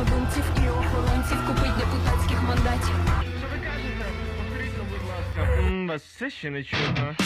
однодумців і охоронців, купить депутатських мандатів. Що ви кажете? Повторіть, будь ласка, Вас все ще не чутно.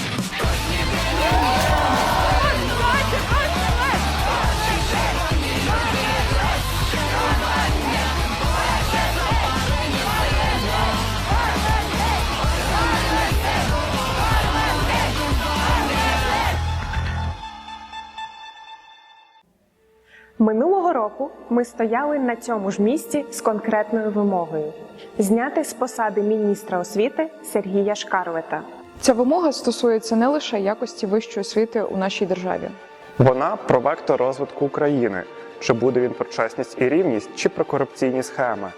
Минулого року ми стояли на цьому ж місці з конкретною вимогою зняти з посади міністра освіти Сергія Шкарлета. Ця вимога стосується не лише якості вищої освіти у нашій державі. Вона про вектор розвитку України. Чи буде він про чесність і рівність, чи про корупційні схеми?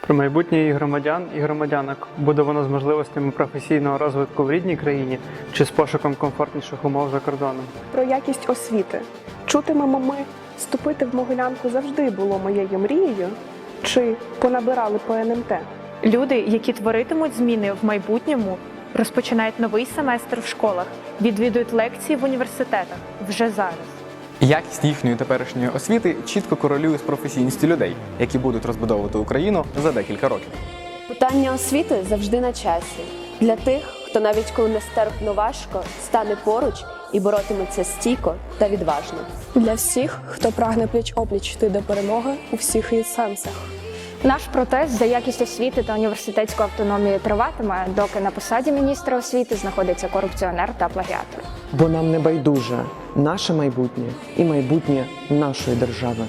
Про майбутнє і громадян і громадянок буде воно з можливостями професійного розвитку в рідній країні чи з пошуком комфортніших умов за кордоном. Про якість освіти чутимемо ми вступити в Могилянку завжди було моєю мрією, чи понабирали по НМТ. Люди, які творитимуть зміни в майбутньому, розпочинають новий семестр в школах, відвідують лекції в університетах вже зараз. Якість їхньої теперішньої освіти чітко корелює з професійністю людей, які будуть розбудовувати Україну за декілька років. Питання освіти завжди на часі. Для тих, хто навіть коли нестерпно важко, стане поруч і боротиметься стійко та відважно. Для всіх, хто прагне пліч опліч йти до перемоги у всіх її сенсах. Наш протест за якість освіти та університетську автономію триватиме, доки на посаді міністра освіти знаходиться корупціонер та плагіатор. Бо нам не байдуже наше майбутнє і майбутнє нашої держави.